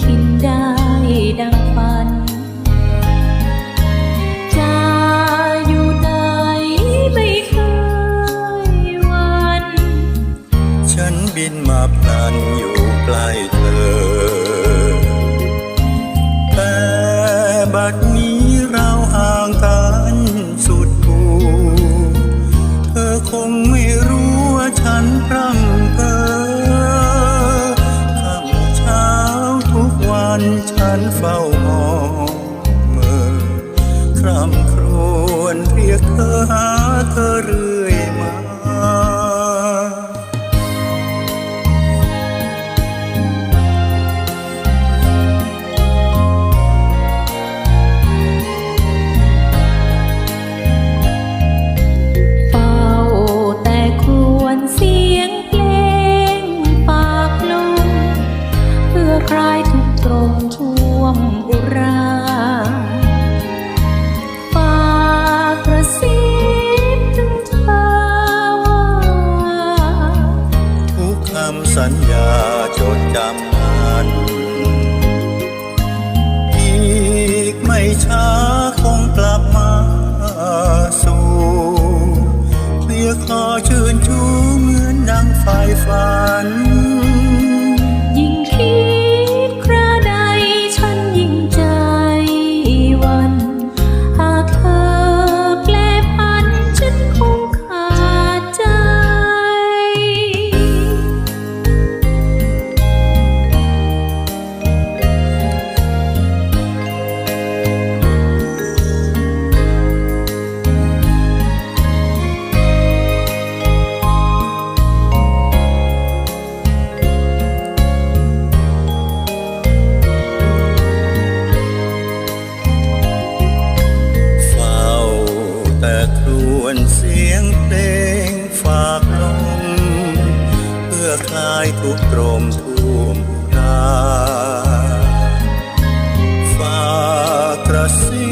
คินดา ฉันเฝ้ามองเมื่อคร่ำครวญเรียกเธอหาเธอเรื่อยมาเฝ้าแต่ควญเสียงเพลงฝากลมเพื่อคลายทุก ตรงท่วมอุราฝากกระซิบถึงเธอว่าทุกคำสัญญาจดจำมันอีกไม่ช้าคงกลับมาสู่เพียงขอชื่นชูเหมือนดังไฟฝัน แต่ครวนเสียงเพลงฝากลมเพื่อคลายทุกข์ตรมท่วมราฝากกระซิ